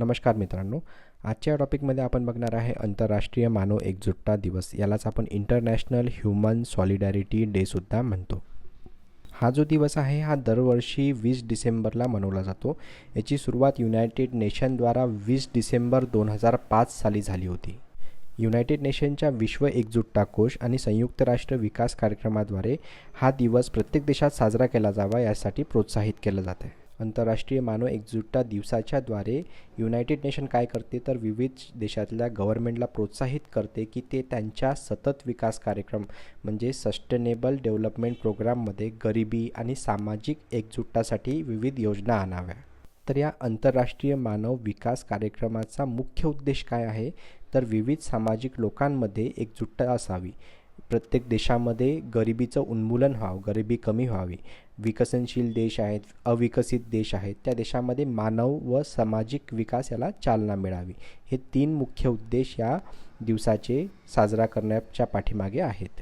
नमस्कार मित्रांनो. आजच्या टॉपिकमध्ये आपण बघणार आहे आंतरराष्ट्रीय मानव एकजुटता दिवस. यालाच आपण इंटरनॅशनल ह्युमन सॉलिडॅरिटी डेसुद्धा म्हणतो. हा जो दिवस आहे हा दरवर्षी वीस डिसेंबरला मनवला जातो. याची सुरुवात युनायटेड नेशनद्वारा वीस डिसेंबर दोन हजार पाच साली झाली होती. युनायटेड नेशनच्या विश्व एकजुटता कोष आणि संयुक्त राष्ट्र विकास कार्यक्रमाद्वारे हा दिवस प्रत्येक देशात साजरा केला जावा यासाठी प्रोत्साहित केलं जात आहे आंतरराष्ट्रीय मानव एकजुटता दिवसाच्याद्वारे युनायटेड नेशन काय करते? तर विविध देशातल्या गव्हर्नमेंटला प्रोत्साहित करते की ते त्यांच्या सतत विकास कार्यक्रम म्हणजे सस्टेनेबल डेव्हलपमेंट प्रोग्राममध्ये गरिबी आणि सामाजिक एकजुटतासाठी विविध योजना आणाव्या. तर या आंतरराष्ट्रीय मानव विकास कार्यक्रमाचा मुख्य उद्देश काय आहे? तर विविध सामाजिक लोकांमध्ये एकजुटता असावी. प्रत्येक देशामध्ये गरिबीचं उन्मूलन व्हावं गरिबी कमी व्हावी. विकसनशील देश आहेत अविकसित देश आहेत त्या देशामध्ये मानव व सामाजिक विकास याला चालना मिळावी. हे तीन मुख्य उद्देश या दिवसाचे साजरा करण्याच्या पाठीमागे आहेत.